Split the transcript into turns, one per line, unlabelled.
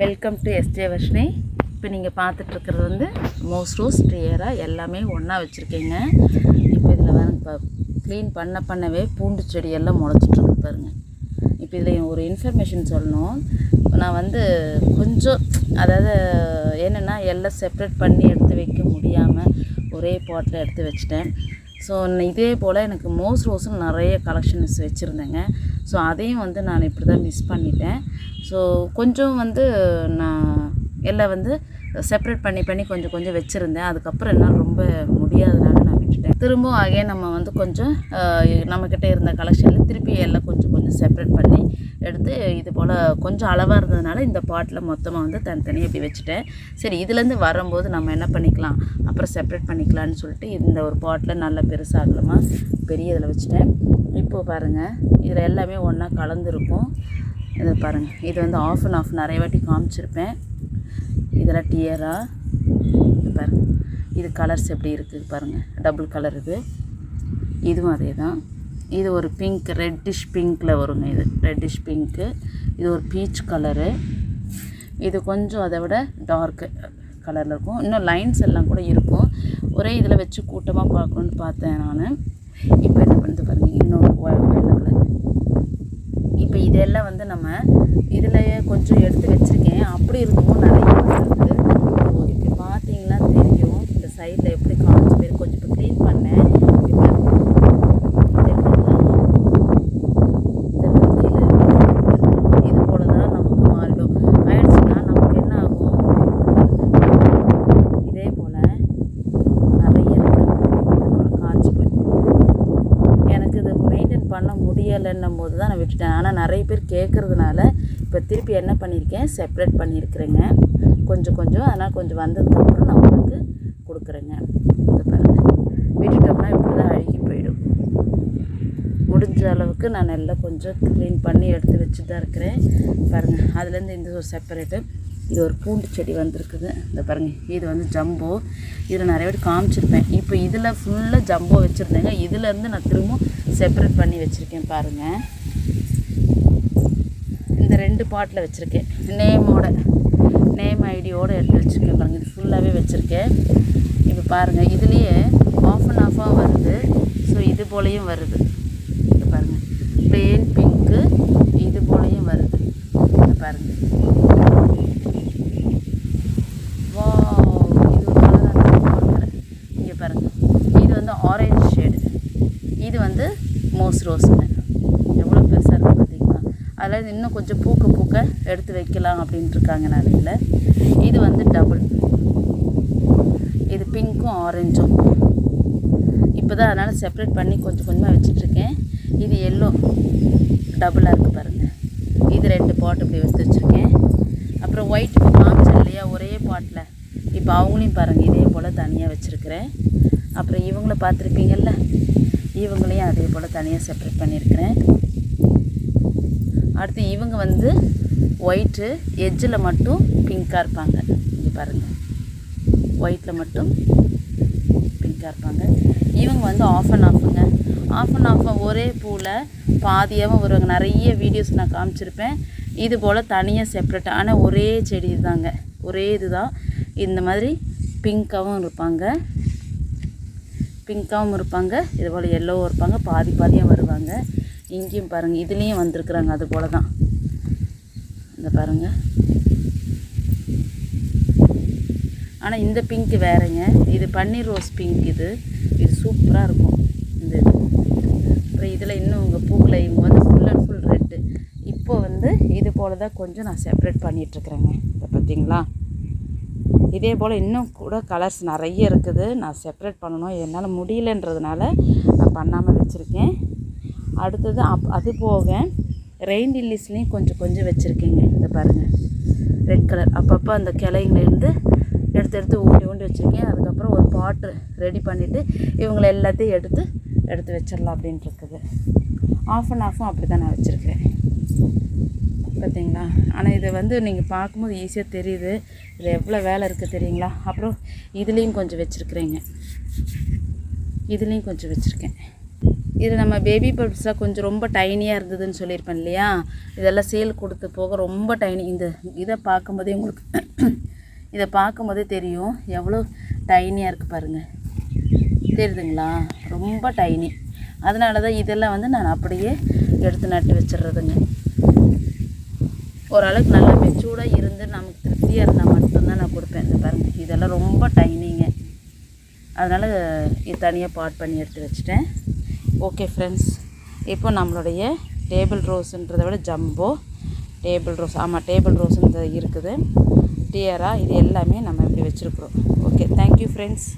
Welcome to SJ Varshini இப்போ நீங்கள் பார்த்துட்ருக்கிறது வந்து மோஸ் ரோஸ் ட்ரியராக எல்லாமே ஒன்றா வச்சுருக்கீங்க. இப்போ இதில் வந்து இப்போ க்ளீன் பண்ண பண்ணவே பூண்டு செடியெல்லாம் முளைச்சிட்ருக்கு பாருங்க. இப்போ இதில் ஒரு இன்ஃபர்மேஷன் சொல்லணும். நான் வந்து கொஞ்சம் அதாவது என்னென்னா எல்லாம் செப்ரேட் பண்ணி எடுத்து வைக்க முடியாமல் ஒரே பாட்டில் எடுத்து வச்சிட்டேன். ஸோ இதே போல் எனக்கு மோஸ் ரோஸும் நிறைய கலெக்ஷன்ஸ் வச்சுருந்தேங்க. ஸோ அதையும் வந்து நான் இப்படி தான் மிஸ் பண்ணிட்டேன். ஸோ கொஞ்சம் வந்து நான் எல்லாம் வந்து செப்ரேட் பண்ணி பண்ணி கொஞ்சம் கொஞ்சம் வச்சுருந்தேன். அதுக்கப்புறம் என்னால் ரொம்ப முடியாதனால நான் விட்டுட்டேன். திரும்பவும் ஆகே நம்ம வந்து கொஞ்சம் நம்மக்கிட்ட இருந்த கலெக்ஷனில் திருப்பி எல்லாம் கொஞ்சம் கொஞ்சம் செப்ரேட் பண்ணி எடுத்து இது போல் கொஞ்சம் அளவாக இருந்ததுனால இந்த பாட்டில் மொத்தமாக வந்து தனித்தனியாக இப்படி வச்சுட்டேன். சரி இதுலேருந்து வரும்போது நம்ம என்ன பண்ணிக்கலாம்? அப்புறம் செப்ரேட் பண்ணிக்கலாம்னு சொல்லிட்டு இந்த ஒரு பாட்டில் நல்லா பெருசாகலாமா பெரிய இதில் வச்சுட்டேன். இப்போது பாருங்கள் இதில் எல்லாமே ஒன்றா கலந்துருக்கும் இதை பாருங்கள் இது வந்து ஆஃப் அண்ட் ஆஃப் நிறைய வாட்டி காமிச்சிருப்பேன். இதெல்லாம் டியரா இது பாருங்கள் இது கலர்ஸ் எப்படி இருக்குது பாருங்கள் டபுள் கலர் இது. இதுவும் அதே தான். இது ஒரு பிங்க் ரெட்டிஷ் பிங்க்கில் வருங்க இது. ரெட்டிஷ் பிங்க்கு இது ஒரு பீச் கலரு இது கொஞ்சம் அதை விட டார்க்கு கலரில் இருக்கும். இன்னும் லைன்ஸ் எல்லாம் கூட இருக்கும். ஒரே இதில் வச்சு கூட்டமாக பார்க்கணுன்னு பார்த்தேன் நான். இப்போ என்ன பண்ணுறது பாருங்கள் இன்னொரு வெள்ளை கலர் இப்போ இதெல்லாம் வந்து நம்ம இதில் கொஞ்சம் எடுத்து வச்சுருக்கேன். அப்படி இருக்கும் நிறைய இருக்குது இப்படி பார்த்தீங்கன்னா தெரியும் இந்த சைடில் எப்படி காஞ்சு போயிருக்கு கொஞ்சம் இப்போ க்ளீன் பண்ணேன். இப்போ இது போல தான் நமக்கு மாறிடும் ஆயிடுச்சுன்னா நமக்கு என்ன ஆகும் இதே போல் நிறைய இருக்குது காஞ்சு போய் எனக்கு இது மெயின்டைன் பண்ண முடியலைன்னும் போது தான் நான் விட்டுட்டேன். ஆனால் நிறைய பேர் கேட்குறதுனால இப்போ திருப்பி என்ன பண்ணியிருக்கேன் செப்ரேட் பண்ணியிருக்கிறேங்க கொஞ்சம் கொஞ்சம். அதனால் கொஞ்சம் வந்ததுக்கப்புறம் நான் உங்களுக்கு கொடுக்குறேங்க. இது பாருங்கள் விட்டுட்டோம்னா இப்படி தான் அழுகி போயிடும். முடிஞ்ச அளவுக்கு நான் நல்லா கொஞ்சம் க்ளீன் பண்ணி எடுத்து வச்சு தான் இருக்கிறேன். பாருங்கள் அதுலேருந்து இந்த ஒரு செப்பரேட்டு இது ஒரு பூண்டு செடி வந்திருக்குது. இந்த பாருங்கள் இது வந்து ஜம்போ இதில் நிறைய பேர் காமிச்சிருப்பேன். இப்போ இதில் ஃபுல்லாக ஜம்போ வச்சுருந்தேங்க. இதுலேருந்து நான் திரும்பவும் செப்பரேட் பண்ணி வச்சுருக்கேன் பாருங்கள் இந்த ரெண்டு பாட்டில் வச்சுருக்கேன். நேமோட. நேம் ஐடியோடு எடுத்து வச்சுருக்கேன் பாருங்கள் இது ஃபுல்லாகவே வச்சுருக்கேன். இப்போ பாருங்கள் இதுலேயே ஆஃப் அண்ட் ஆஃபாக வருது. ஸோ இது போலேயும் வருது. இது பாருங்கள் பிளேன் பிங்க்கு இது போலேயும் வருது. இது பாருங்கள் வா இது இங்கே பாருங்கள் இது வந்து ஆரஞ்சு ஷேடு இது வந்து மோஸ் ரோஸுங்க எவ்வளோ பெருசாக இருக்குது பார்த்தீங்களா அதில் இன்னும் கொஞ்சம் பூக்க பூக்க எடுத்து வைக்கலாம் அப்படின்ட்டு இருக்காங்க நிறையில் இது வந்து டபுள் இது பிங்க்கும் ஆரஞ்சும் இப்போ தான் அதனால் செப்பரேட் பண்ணி கொஞ்சம் கொஞ்சமாக வச்சிட்ருக்கேன் இது எல்லோ டபுளாக இருக்குது பாருங்கள் இது ரெண்டு பாட் இப்படி எடுத்து வச்சுருக்கேன். அப்புறம் ஒயிட் இப்போ காமிச்சேன் இல்லையா? ஒரே பாட்டில் இப்போ அவங்களையும் பாருங்கள் இதே போல் தனியாக வச்சுருக்கிறேன். அப்புறம் இவங்கள பார்த்துருப்பீங்கள்ல இவங்களையும் அதே போல் தனியாக செப்பரேட் பண்ணியிருக்கிறேன். அடுத்து இவங்க வந்து ஒயிட்டு எட்ஜில் மட்டும் பிங்க்காக இருப்பாங்க. இங்கே பாருங்கள் ஒயிட்டில் மட்டும் பிங்க்காக இருப்பாங்க. இவங்க வந்து ஆஃப் அண்ட் ஆஃபுங்க ஆஃப் அண்ட் ஆஃப் ஒரே பூவில் பாதியாகவும் வருவாங்க. நிறைய வீடியோஸ் நான் காமிச்சிருப்பேன். இது போல் தனியாக செப்ரேட் ஆனால் ஒரே செடி தாங்க ஒரே இதுதான். இந்த மாதிரி பிங்க்காகவும் இருப்பாங்க. பிங்க்காகவும் இருப்பாங்க. இது போல் எல்லோவும் இருப்பாங்க. பாதி பாதியாக வருவாங்க. இங்கேயும் பாருங்கள் இதுலேயும் வந்திருக்குறாங்க அது போல் தான் இந்த பாருங்கள் ஆனால் இந்த பிங்க்கு வேறங்க. இது பன்னீர் ரோஸ் பிங்க் இது. இது சூப்பராக இருக்கும். இந்த இது. அப்புறம் இதில் இன்னும் உங்கள் பூக்களை இவங்க வந்து ஃபுல் அண்ட் ஃபுல் ரெட்டு இப்போ வந்து இது போல் தான் கொஞ்சம் நான் செப்ரேட் பண்ணிகிட்ருக்குறேங்க இதை பார்த்தீங்களா? இதே போல் இன்னும் கூட கலர்ஸ் நிறைய இருக்குது. நான் செப்ரேட் பண்ணணும். என்னால் முடியலன்றதுனால நான் பண்ணாமல் வச்சுருக்கேன். அடுத்தது அப் அது போக ரெயின் லில்லிஸ்லேயும் கொஞ்சம் கொஞ்சம் வச்சுருக்கேங்க இதை பாருங்கள் ரெட் கலர் அப்பப்போ அந்த கிளைங்கலேருந்து எடுத்து எடுத்து ஊண்டி ஊண்டி வச்சுருக்கேன். அதுக்கப்புறம் ஒரு பாட்டு ரெடி பண்ணிவிட்டு இவங்களை எல்லாத்தையும் எடுத்து எடுத்து வச்சிடலாம் அப்படின்ட்டு இருக்குது ஆஃப் அண்ட் ஆஃபும் அப்படி தான் நான் வச்சுருக்கிறேன். பார்த்தீங்களா? ஆனால் இதை வந்து நீங்கள் பார்க்கும்போது ஈஸியாக தெரியுது. இதில் எவ்வளோ வேலை இருக்குது தெரியுங்களா? அப்புறம் இதுலேயும் கொஞ்சம் வச்சுருக்குறேங்க. இதுலேயும் கொஞ்சம் வச்சுருக்கேன். இது நம்ம பேபி பல்ப்ஸாக கொஞ்சம் ரொம்ப டைனியாக இருந்ததுன்னு சொல்லியிருப்பேன் இல்லையா? இதெல்லாம் சேல் கொடுத்து போக ரொம்ப டைனி இந்த இதை பார்க்கும்போதே உங்களுக்கு இதை பார்க்கும்போதே தெரியும். எவ்வளோ டைனியாக இருக்குது பாருங்கள் தெரியுதுங்களா? ரொம்ப டைனி அதனால தான் இதெல்லாம் வந்து நான் அப்படியே எடுத்து நட்டு வச்சிடுறதுங்க. ஓரளவுக்கு நல்லா மெச்சூர்டாக இருந்து நமக்கு திருப்தியாக இருந்தால் மட்டும்தான் நான் கொடுப்பேன். இந்த பாருங்கள் இதெல்லாம் ரொம்ப டைனிங்க அதனால் இது தனியாக பாட் பண்ணி எடுத்து வச்சுட்டேன். ஓகே ஃப்ரெண்ட்ஸ் இப்போ நம்மளுடைய டேபிள் ரோஸுன்றதை விட ஜம்போ டேபிள் ரோஸ் ஆமாம் டேபிள் ரோஸுன்றது இருக்குது. டியரா இது எல்லாமே நம்ம இப்படி வச்சுருக்குறோம். Okay thank you friends